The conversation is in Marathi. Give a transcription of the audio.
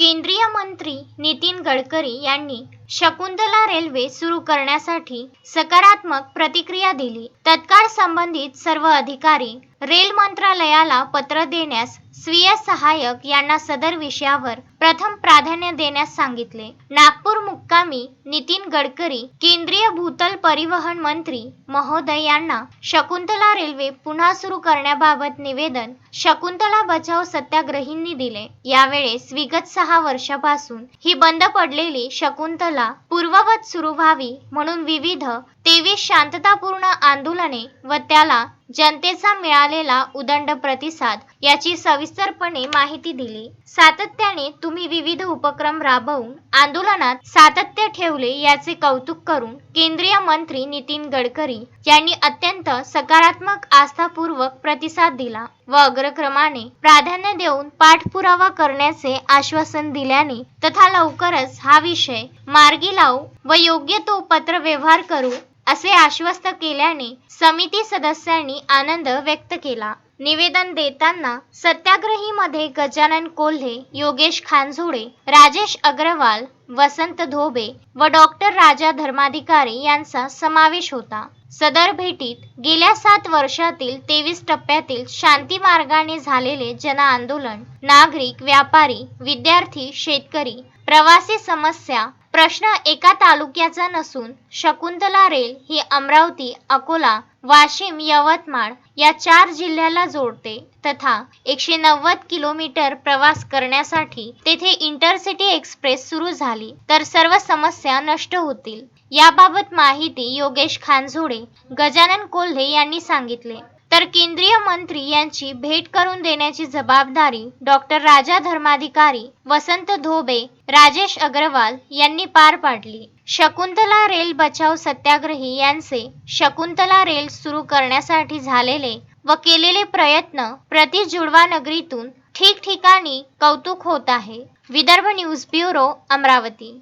केंद्रीय मंत्री नितीन गडकरी यांनी शकुंतला रेल्वे सुरू करण्यासाठी सकारात्मक प्रतिक्रिया दिली. तत्काळ संबंधित सर्व अधिकारी रेल मंत्रालयाला पत्र देण्यास स्वीय सहाय्यक यांना सदर विषयावर प्रथम प्राधान्य देण्यास सांगितले. नागपूर मुक्कामी नितीन गडकरी केंद्रीय भूतल परिवहन मंत्री महोदय यांना शकुंतला रेल्वे पुन्हा सुरू करण्याबाबत निवेदन शकुंतला बचाव सत्याग्रहींनी दिले. यावेळेस विगत सहा वर्षापासून ही बंद पडलेली शकुंतला पूर्ववत सुरू व्हावी म्हणून विविध तेवीस शांततापूर्ण आंदोलने व त्याला जनतेचा मिळालेला उदंड प्रतिसाद याची सविस्तरपणे माहिती दिली. सातत्याने तुम्ही विविध उपक्रम राबवून आंदोलनात सातत्य ठेवले याचे कौतुक करून केंद्रीय मंत्री नितीन गडकरी यांनी अत्यंत सकारात्मक आस्थापूर्वक प्रतिसाद दिला व अग्रक्रमाने प्राधान्य देऊन पाठपुरावा करण्याचे आश्वासन दिल्याने तथा लवकरच हा विषय मार्गी लावू व योग्य तो पत्र व्यवहार करू असे आश्वस्त केल्याने समिती सदस्यांनी आनंद व्यक्त केला. निवेदन देताना सत्याग्रहीमध्ये गजानन कोल्हे योगेश खानझोडे राजेश अग्रवाल वसंत धोबे व डॉक्टर राजा धर्माधिकारी यांचा समावेश होता. सदर भेटीत गेल्या सात वर्षातील तेवीस टप्प्यातील शांती मार्गाने झालेले जनआंदोलन नागरिक व्यापारी विद्यार्थी शेतकरी प्रवासी समस्या प्रश्न एका तालुक्याचा नसून शकुंतला रेल ही अमरावती अकोला वाशिम यवतमाळ या चार जिल्ह्याला जोडते तथा एकशे नव्वद किलोमीटर प्रवास करण्यासाठी तेथे इंटरसिटी एक्सप्रेस सुरू झाली तर सर्व समस्या नष्ट होतील. याबाबत माहिती योगेश खानझोडे गजानन कोल्हे यांनी सांगितले. तर केंद्रीय मंत्री यांची भेट करून देण्याची जबाबदारी डॉक्टर राजा धर्माधिकारी वसंत धोबे राजेश अग्रवाल यांनी पार पाडली. शकुंतला रेल बचाव सत्याग्रही यांचे शकुंतला रेल सुरू करण्यासाठी झालेले व केलेले प्रयत्न प्रति जुडवा नगरीतून ठिकठिकाणी कौतुक होत आहे. Vidarbha news bureau Amravati.